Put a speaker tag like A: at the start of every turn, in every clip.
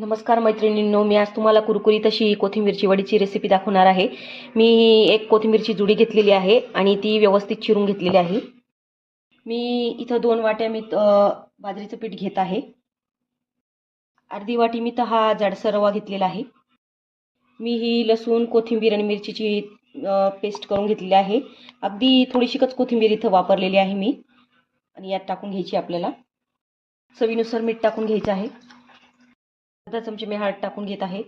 A: नमस्कार मैत्रिणींनो मी आज तुम्हाला कुरकुरीत अशी कोथिंबीरची वडीची रेसिपी दाखवणार आहे. मी एक कोथिंबीरची जुडी घेतलेली आहे आणि ती व्यवस्थित चिरून घेतलेली आहे. मी इथं दोन वाट्या मी बाजरीचं पीठ घेत आहे. अर्धी वाटी मी तर हा जाडसर रवा घेतलेला आहे. मी ही लसूण कोथिंबीर आणि मिरचीची पेस्ट करून घेतलेली आहे. अगदी थोडीशीकच कोथिंबीर इथं वापरलेली आहे मी. आणि यात टाकून घ्यायची आपल्याला. चवीनुसार मीठ टाकून घ्यायचं आहे. अर्धा चमचे मी हळद टाकून घेत आहे.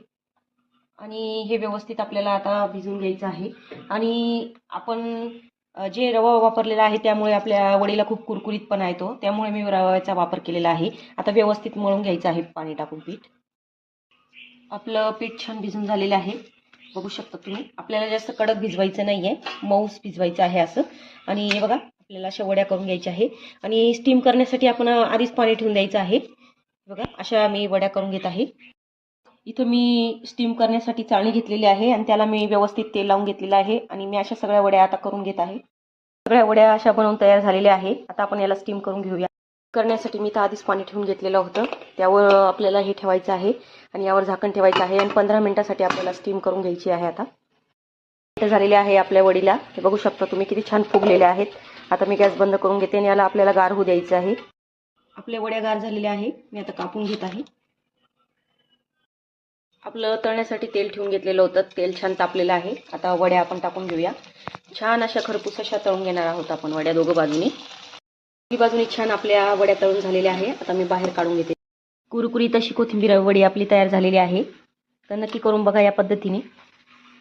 A: आणि हे व्यवस्थित आपल्याला आता भिजवून घ्यायचं आहे. आणि आपण जे रवा वापरलेला आहे त्यामुळे आपल्या वडीला खूप कुरकुरीतपणा येतो त्यामुळे मी रव्याचा वापर केलेला आहे. आता व्यवस्थित मळून घ्यायचं आहे पाणी टाकून पीठ. आपलं पीठ छान भिजून झालेलं आहे. बघू शकता तुम्ही. आपल्याला जास्त कडक भिजवायचं नाही आहे मऊस भिजवायचं आहे असं. आणि हे बघा आपल्याला अशा वड्या करून घ्यायच्या आहे. आणि स्टीम करण्यासाठी आपण आधीच पाणी ठेवून द्यायचं आहे. बघा अशा मी वड्या करून घेत आहे. इथं मी स्टीम करण्यासाठी चाळणी घेतलेली आहे आणि त्याला मी व्यवस्थित तेल लावून घेतलेलं आहे आणि मी अशा सगळ्या वड्या आता करून घेत आहे. सगळ्या वड्या अशा बनवून तयार झालेल्या आहे आता आपण याला स्टीम करून घेऊया. करण्यासाठी मी तर आधीच पाणी ठेवून घेतलेलं होतं. त्यावर आपल्याला हे ठेवायचं आहे आणि यावर झाकण ठेवायचं आहे आणि पंधरा मिनटासाठी आपल्याला स्टीम करून घ्यायची आहे आता. झालेले आहे आपल्या वडीला. हे बघू शकता तुम्ही किती छान फुगलेले आहेत. आता मी गॅस बंद करून घेते आणि याला आपल्याला गार होऊ द्यायचं आहे. आपल्या वड्या गार झालेल्या आहे. मी आता कापून घेत आहे. आपलं तळण्यासाठी तेल ठेवून घेतलेलं होतं. तेल छान तापलेलं आहे. आता वड्या आपण टाकून घेऊया. छान अशा खरपूस अशा तळून घेणार आहोत आपण वड्या दोघं बाजूनी. ही बाजूने छान आपल्या वड्या तळून झालेल्या आहे. आता मी बाहेर काढून घेते. कुरकुरीत अशी कोथिंबीर वडी आपली तयार झालेली आहे. तर नक्की करून बघा या पद्धतीने.